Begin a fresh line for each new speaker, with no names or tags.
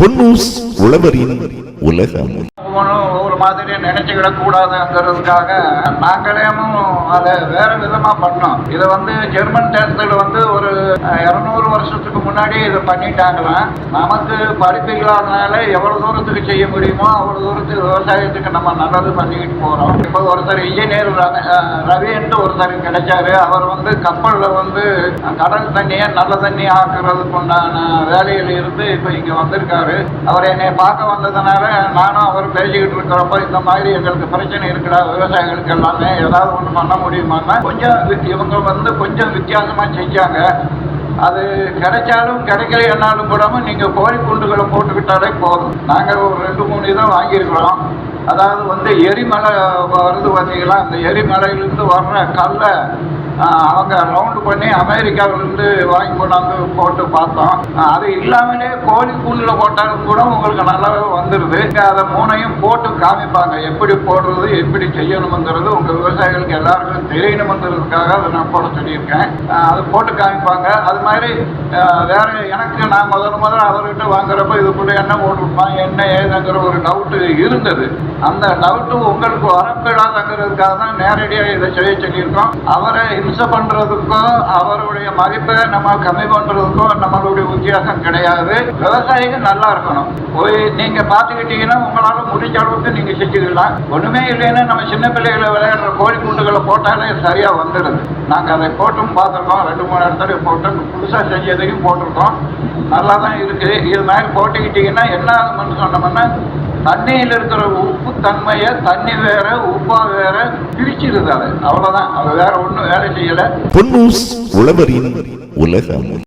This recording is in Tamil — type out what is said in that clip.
பொன்னூஸ் உழவரின் உலகம்.
ஒரு மாதிரி நினைச்சுக்கிடக் கூடாதுங்கிறதுக்காக நாங்களேமும் அதை வேற விதமா பண்ணோம். இதை வந்து ஜெர்மன் டேஸ்டில் வந்து ஒரு இருநூறு வருஷத்துக்கு முன்னாடி இதை பண்ணிட்டாங்களாம் நமக்கு படிப்பு இல்லாதனால எவ்வளவு தூரத்துக்கு செய்ய முடியுமோ அவ்வளவு தூரத்துக்கு விவசாயத்துக்கு நம்ம நல்லது பண்ணிக்கிட்டு போறோம். இப்போ ஒருத்தர் இன்ஜினியர் ரவின்ட்டு ஒருத்தர் கிடைச்சாரு. அவர் வந்து கப்பல்ல வந்து கடல் தண்ணியை நல்ல தண்ணி ஆக்குறதுக்கு உண்டான வேலையில் இருந்து இப்போ இங்க வந்திருக்காரு. அவர் என்னை பார்க்க வந்ததுனால நானும் அவர் பேசிக்கிட்டு இருக்கிறப்ப இந்த மாதிரி எங்களுக்கு பிரச்சனை இருக்குடா விவசாயிகளுக்கு எல்லாமே ஏதாவது ஒன்று பண்ண முடியுமான்னா கொஞ்சம் இவங்க வந்து கொஞ்சம் வித்தியாசமா செஞ்சாங்க. அது கிடைச்சாலும் கிடைக்கலைன்னாலும் கூடாமல் நீங்கள் கோழி குண்டுகளை போட்டுக்கிட்டாலே போதும். நாங்கள் ஒரு ரெண்டு மூணு இதை வாங்கியிருக்கிறோம். அதாவது வந்து எரிமலை வருது பார்த்தீங்களா? அந்த எரிமலையிலிருந்து வர்ற கல்லை அவங்க ரவுண்டு பண்ணி அமெரிக்காவிலேருந்து வாங்கி கொண்டாந்து போட்டு பார்த்தோம். அது இல்லாமலே கோழி கூண்டில் போட்டாலும் கூட உங்களுக்கு நல்லாவே வந்துடுது அதை மூணையும் போட்டு காமிப்பாங்க. எப்படி போடுறது எப்படி செய்யணுங்கிறது உங்கள் விவசாயிகளுக்கு எல்லாருக்கும் தெரியணுங்கிறதுக்காக அதை நான் போட சொல்லியிருக்கேன். அது போட்டு காமிப்பாங்க. அது மாதிரி வேற எனக்கு நான் முதல் முதல்ல அவர்கிட்ட வாங்குறப்ப இதுக்குள்ள என்ன போட்டுருப்பான் என்ன ஏதுங்கிற ஒரு டவுட்டு இருந்தது. அந்த டவுட்டு உங்களுக்கு வரக்கூடாதுங்கிறதுக்காக தான் நேரடியாக இதை செய்ய சொல்லியிருக்கோம். அவரை இம்சை பண்ணுறதுக்கும் அவருடைய மதிப்பை நம்ம கம்மி பண்ணுறதுக்கும் நம்மளுடைய வித்தியாசம் கிடையாது. விவசாயிகள் நல்லா இருக்கணும். போய் நீங்கள் பாத்துக்கிட்டீங்கன்னா உங்களால் முடிஞ்ச அளவுக்கு நீங்கள் செஞ்சுக்கலாம். ஒன்றுமே இல்லைன்னா நம்ம சின்ன பிள்ளைகளை விளையாடுற கோழி குண்டுகளை போட்டாலே சரியாக வந்துடுது. நாங்கள் அதை போட்டும் பார்த்துருக்கோம். ரெண்டு மூணு இடத்துல போட்டு புதுசாக செஞ்சதையும் போட்டிருக்கோம். நல்லா தான் இருக்குது இது மாதிரி போட்டுக்கிட்டிங்கன்னா என்ன ஆகும்னு சொன்னோம்னா தண்ணியில் இருக்கிற உப்பு தன்மையை தண்ணி வேற உப்பா வேற பிரிச்சிருது அது. அவ்வளோதான் அது வேற ஒன்றும் வேலை செய்யலை.
பொன்னூஸ் உழவரின் உலகம்.